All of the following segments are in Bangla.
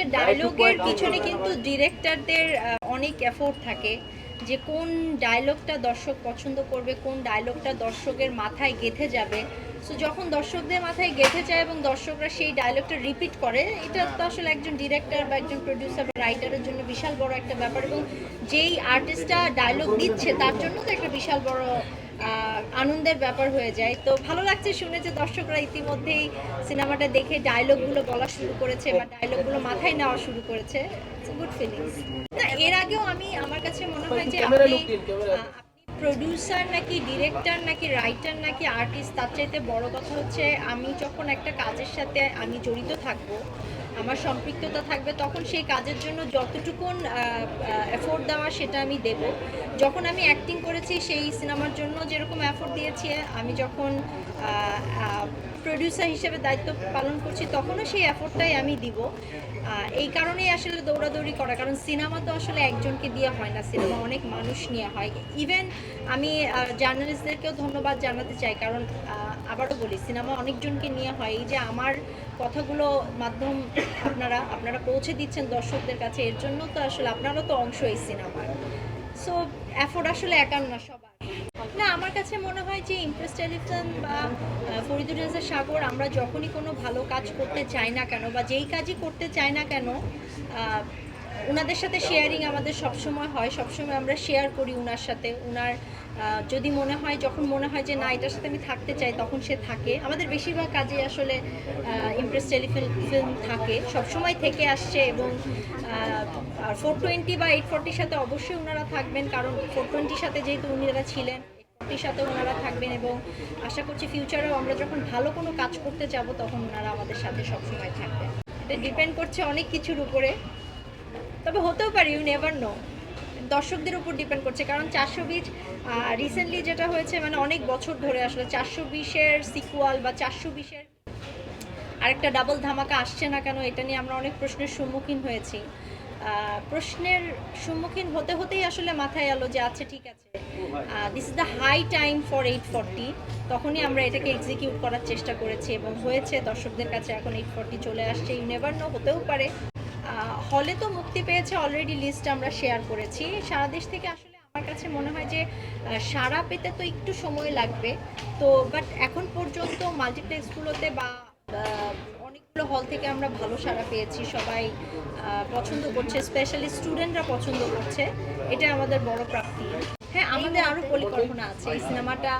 একটা ডায়লগের পিছনে কিন্তু ডিরেক্টরদের অনেক এফোর্ট থাকে যে কোন ডায়লগটা দর্শক পছন্দ করবে কোন ডায়লগটা দর্শকের মাথায় গেঁথে যাবে। সো যখন দর্শকদের মাথায় গেঁথে যায় এবং দর্শকরা সেই ডায়লগটা রিপিট করে এটা তো আসলে একজন ডিরেক্টর বা একজন প্রডিউসার বা রাইটারের জন্য বিশাল বড় একটা ব্যাপার এবং যেই আর্টিস্টটা ডায়লগ দিচ্ছে তার জন্য তো একটা বিশাল বড় আনন্দের ব্যাপার হয়ে যায়। তো ভালো লাগছে শুনে যে দর্শকরা ইতিমধ্যেই সিনেমাটা দেখে ডায়লগগুলো বলা শুরু করেছে বা ডায়লগগুলো মাথায় নেওয়া শুরু করেছে। গুড ফিলিংস না এর আগেও আমি আমার কাছে মনে হয় যে আপনি প্রডিউসার নাকি ডিরেক্টর নাকি রাইটার নাকি আর্টিস্ট তার চাইতে বড় কথা হচ্ছে আমি যখন একটা কাজের সাথে আমি জড়িত থাকব, আমার সম্পৃক্ততা থাকবে, তখন সেই কাজের জন্য যতটুকুন এফোর্ট দেওয়া সেটা আমি দেব। যখন আমি অ্যাক্টিং করেছি সেই সিনেমার জন্য যেরকম এফোর্ট দিয়েছি, আমি যখন প্রডিউসার হিসেবে দায়িত্ব পালন করছি, তখনও সেই এফোর্টটাই আমি দিব। এই কারণেই আসলে দৌড়াদৌড়ি করা, কারণ সিনেমা তো আসলে একজনকে দিয়ে হয় না সিনেমা অনেক মানুষ নিয়ে হয়। ইভেন আমি জার্নালিস্টদেরকেও ধন্যবাদ জানাতে চাই। কারণ আবারও বলি, সিনেমা অনেকজনকে নিয়ে হয়। এই যে আমার কথাগুলো মাধ্যম আপনারা আপনারা পৌঁছে দিচ্ছেন দর্শকদের কাছে, এর জন্য তো আসলে আপনারও তো অংশ এই সিনেমার। সো এফোর্ট আসলে একার না, সবার। না, আমার কাছে মনে হয় যে ইমপ্রেস টেলিভিশন বা ফরিদুর সাগর, আমরা যখনই কোনো ভালো কাজ করতে চাই না কেন, বা যেই কাজই করতে চাই না কেন ওনাদের সাথে শেয়ারিং আমাদের সবসময় হয়, সবসময় আমরা শেয়ার করি ওনার সাথে। ওনার যদি মনে হয়, যখন মনে হয় যে না, এটার সাথে আমি থাকতে চাই, তখন সে থাকে। আমাদের বেশিরভাগ কাজে আসলে ইমপ্রেস টেলিফিল্ম ফিল্ম থাকে। সবসময় থেকে আসছে এবং ফোর টোয়েন্টি বা এইট ফোরটির সাথে অবশ্যই ওনারা থাকবেন, কারণ ফোর টোয়েন্টির সাথে যেহেতু উনারা ছিলেন এইট সাথে ওনারা থাকবেন এবং আশা করছি ফিউচারেও আমরা যখন ভালো কোনো কাজ করতে যাব, তখন ওনারা আমাদের সাথে সবসময় থাকবেন। এটা ডিপেন্ড করছে অনেক কিছুর উপরে। তবে হতেও পারে ইউ নেভার নো দর্শকদের উপর ডিপেন্ড করছে, কারণ চারশো বিশ রিসেন্টলি যেটা হয়েছে মানে অনেক বছর ধরে আসলে চারশো বিশের সিকুয়াল বা চারশো বিশের আরেকটা ডাবল ধামাকা আসছে না কেন, এটা নিয়ে আমরা অনেক প্রশ্নের সম্মুখীন হয়েছি। প্রশ্নের সম্মুখীন হতে হতেই আসলে মাথায় এলো যে আচ্ছা ঠিক আছে this is the high time for eight forty তখনই আমরা এটাকে এক্সিকিউট করার চেষ্টা করেছি এবং হয়েছে, দর্শকদের কাছে এখন এইট ফর্টি চলে আসছে ইউ নেভার নো হতেও পারে। হলে তো মুক্তি পেয়েছে অলরেডি লিস্ট আমরা শেয়ার করেছি। সারা দেশ থেকে আসলে আমার কাছে মনে হয় যে সারা পেতে তো একটু সময় লাগবে। তো বাট এখন পর্যন্ত মাল্টিপ্লেক্সগুলোতে বা অনেকগুলো হল থেকে আমরা ভালো সারা পেয়েছি। সবাই পছন্দ করছে স্পেশালি স্টুডেন্টরা পছন্দ করছে। এটা আমাদের বড় প্রাপ্তি। হ্যাঁ আমাদের আরও পরিকল্পনা আছে। এই সিনেমাটা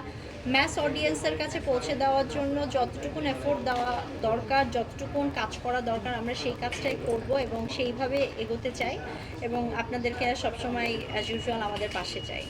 ম্যাস অডিয়েন্সের কাছে পৌঁছে দেওয়ার জন্য যতটুকুন এফোর্ট দেওয়া দরকার যতটুকুন কাজ করা দরকার আমরা সেই কাজটাই করব এবং সেইভাবে এগোতে চাই এবং আপনাদেরকে সবসময় অ্যাজ ইউজুয়াল আমাদের পাশে চাই।